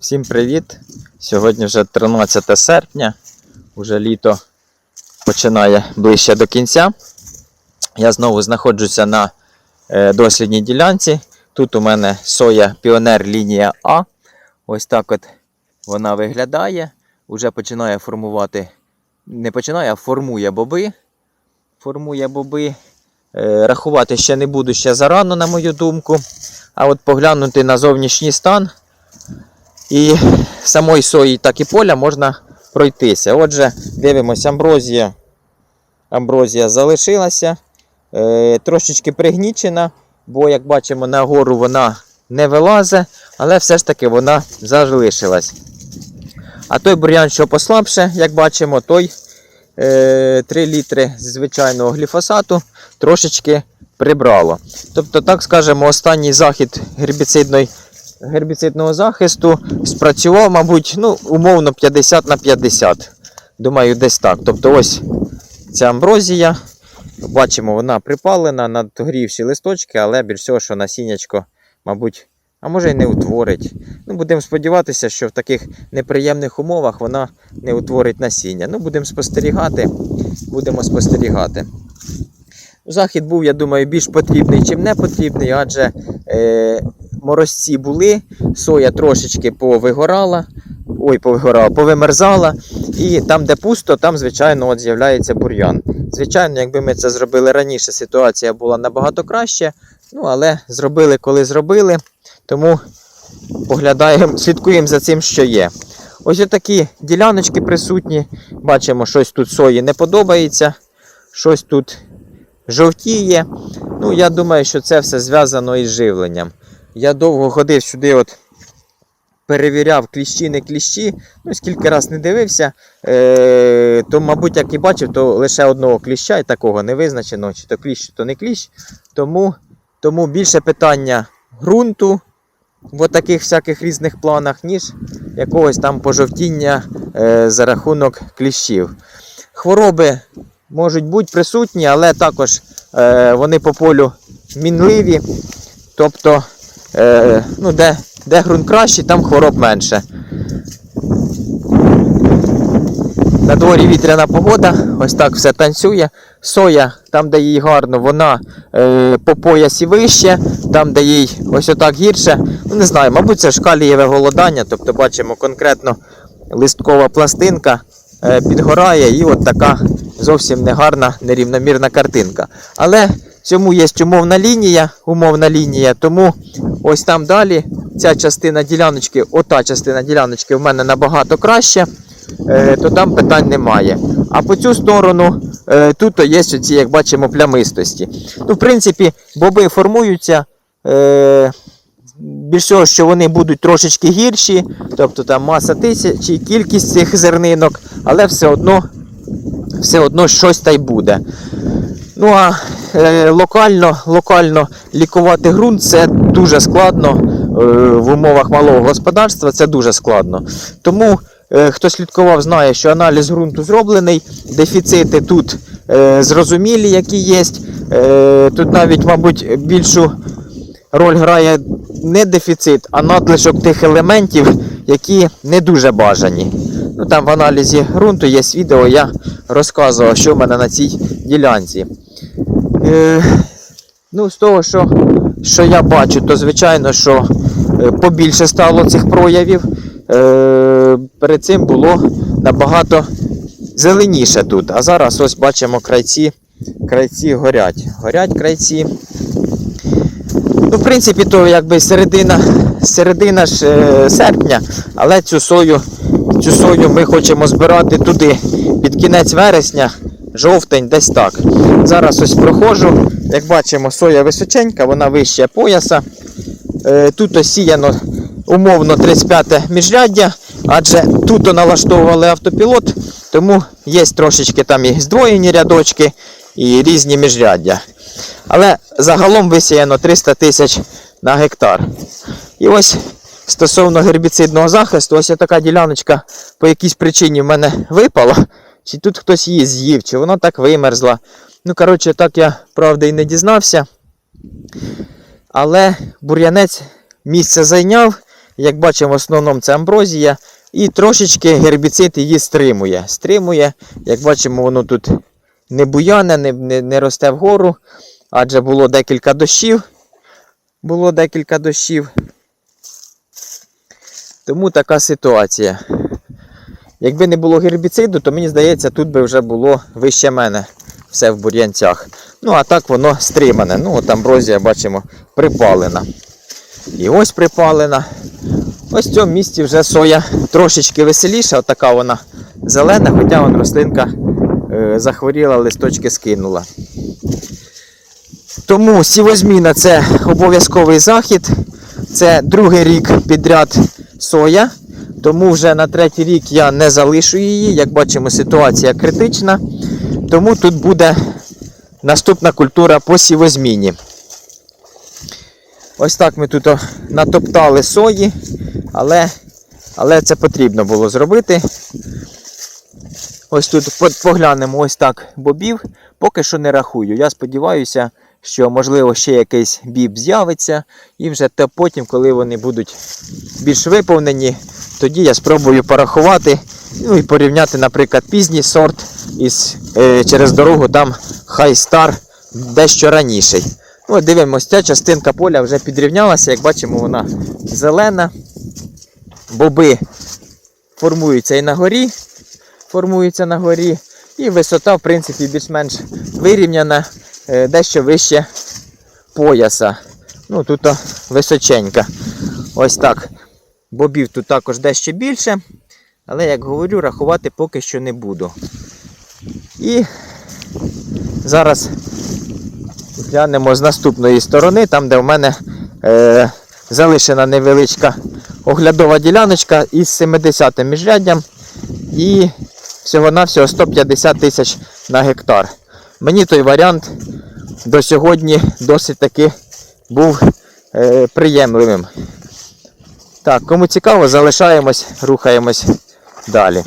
Всім привіт! Сьогодні вже 13 серпня, уже літо починає ближче до кінця. Я знову знаходжуся на е, дослідній ділянці. Тут у мене соя Піонер лінія А. Ось так от вона виглядає. Уже починає формувати, не починає, а формує боби. Формує боби. Е, Рахувати ще не буду ще зарано, на мою думку. А от поглянути на зовнішній стан і самої сої, так і поля можна пройтися. Отже, дивимося, амброзія. Амброзія залишилася. Е, трошечки пригнічена, бо, як бачимо, на гору вона не вилазить, але все ж таки вона залишилась. А той бур'ян, що послабше, як бачимо, той е, 3 літри звичайного гліфосату трошечки прибрало. Тобто, так скажемо, останній захід гербіцидної, гербіцидного захисту спрацював, мабуть, ну, умовно 50 на 50. Думаю, десь так. Тобто, ось ця амброзія. Бачимо, вона припалена, надгорівші листочки, але більш всього, що насіннячко, мабуть, а може й не утворить. Ну, будемо сподіватися, що в таких неприємних умовах вона не утворить насіння. Ну, будемо спостерігати. Будемо спостерігати. Захід був, я думаю, більш потрібний, чим не потрібний, адже е, морозці були, соя трошечки повигорала, ой, повигорала, повимерзала. І там, де пусто, там, звичайно, от з'являється бур'ян. Звичайно, якби ми це зробили раніше, ситуація була набагато краще. Ну, але зробили, коли зробили. Тому поглядаємо, слідкуємо за цим, що є. Ось такі діляночки присутні. Бачимо, щось тут сої не подобається, щось тут жовтіє. Ну, я думаю, що це все зв'язано із живленням. Я довго ходив сюди, от перевіряв кліщі, не кліщі. Ну, скільки раз не дивився, е- то, мабуть, як і бачив, то лише одного кліща і такого не визначено, чи то кліщ, чи то не кліщ. Тому, тому більше питання ґрунту в таких всяких різних планах, ніж якогось там пожовтіння е- за рахунок кліщів. Хвороби можуть бути присутні, але також е, вони по полю мінливі. Тобто, е, ну, де, де ґрунт кращий, там хвороб менше. На дворі вітряна погода, ось так все танцює. Соя, там, де їй гарно, вона е, по поясі вище, там, де їй ось отак гірше. Ну, не знаю, мабуть, це шкалієве голодання. Тобто бачимо конкретно листкова пластинка е, підгорає і от така зовсім негарна, нерівномірна картинка. Але цьому є умовна лінія, умовна лінія, тому ось там далі ця частина діляночки, ота частина діляночки в мене набагато краще, е, то там питань немає. А по цю сторону е, тут є оці, як бачимо, плямистості. Ну, в принципі, боби формуються. Е, більш всього, що вони будуть трошечки гірші, тобто там маса тисячі, кількість цих зернинок, але все одно, все одно щось та й буде. Ну а е, локально, локально лікувати ґрунт це дуже складно е, в умовах малого господарства, це дуже складно. Тому е, хто слідкував, знає, що аналіз ґрунту зроблений, дефіцити тут е, зрозумілі, які є. Е, тут навіть, мабуть, більшу роль грає не дефіцит, а надлишок тих елементів, які не дуже бажані. Ну, там в аналізі ґрунту є відео, я розказував, що в мене на цій ділянці. Е, ну, з того, що, що я бачу, то звичайно, що е, побільше стало цих проявів. Е, перед цим було набагато зеленіше тут. А зараз ось бачимо крайці, крайці горять. Горять крайці. Ну, в принципі, то якби середина, середина ж е, серпня, але цю сою, цю сою ми хочемо збирати туди під кінець вересня, жовтень, десь так. Зараз ось проходжу. Як бачимо, соя височенька, вона вище пояса. Е, тут ось сіяно умовно 35 міжряддя, адже тут налаштовували автопілот, тому є трошечки там і здвоєні рядочки і різні міжряддя. Але загалом висіяно 300 тисяч на гектар. І ось стосовно гербіцидного захисту, ось така діляночка по якійсь причині в мене випала. Чи тут хтось її з'їв, чи вона так вимерзла. Ну, коротше, так я правда і не дізнався. Але бур'янець місце зайняв. Як бачимо, в основному це амброзія. І трошечки гербіцид її стримує. Стримує, як бачимо, воно тут не буяне, не, не, не росте вгору, адже було декілька дощів. Було декілька дощів. Тому така ситуація. Якби не було гербіциду, то мені здається, тут би вже було вище мене все в бур'янцях. Ну, а так воно стримане. Ну, от амброзія, бачимо, припалена. І ось припалена. Ось в цьому місці вже соя трошечки веселіша, отака вона зелена, хоча вон рослинка е, захворіла, листочки скинула. Тому сівозміна це обов'язковий захід. Це другий рік підряд соя. Тому вже на третій рік я не залишу її. Як бачимо, ситуація критична. Тому тут буде наступна культура по сівозміні. Ось так ми тут натоптали сої, але, але це потрібно було зробити. Ось тут поглянемо ось так бобів. Поки що не рахую. Я сподіваюся, що можливо ще якийсь біб з'явиться. І вже те потім, коли вони будуть більш виповнені, тоді я спробую порахувати. Ну і порівняти, наприклад, пізній сорт із е, через дорогу там Хайстар дещо раніший. Ну, дивимось, ця частинка поля вже підрівнялася, як бачимо, вона зелена. Боби формуються і на горі, формуються на горі. І висота, в принципі, більш-менш вирівняна, дещо вище пояса. Ну, тут височенька. Ось так. Бобів тут також дещо більше. Але, як говорю, рахувати поки що не буду. І зараз глянемо з наступної сторони, там, де в мене е, залишена невеличка оглядова діляночка із 70 міжряддям і всього-навсього 150 тисяч на гектар. Мені той варіант до сьогодні досить таки був е, приємливим. Так, кому цікаво, залишаємось, рухаємось далі.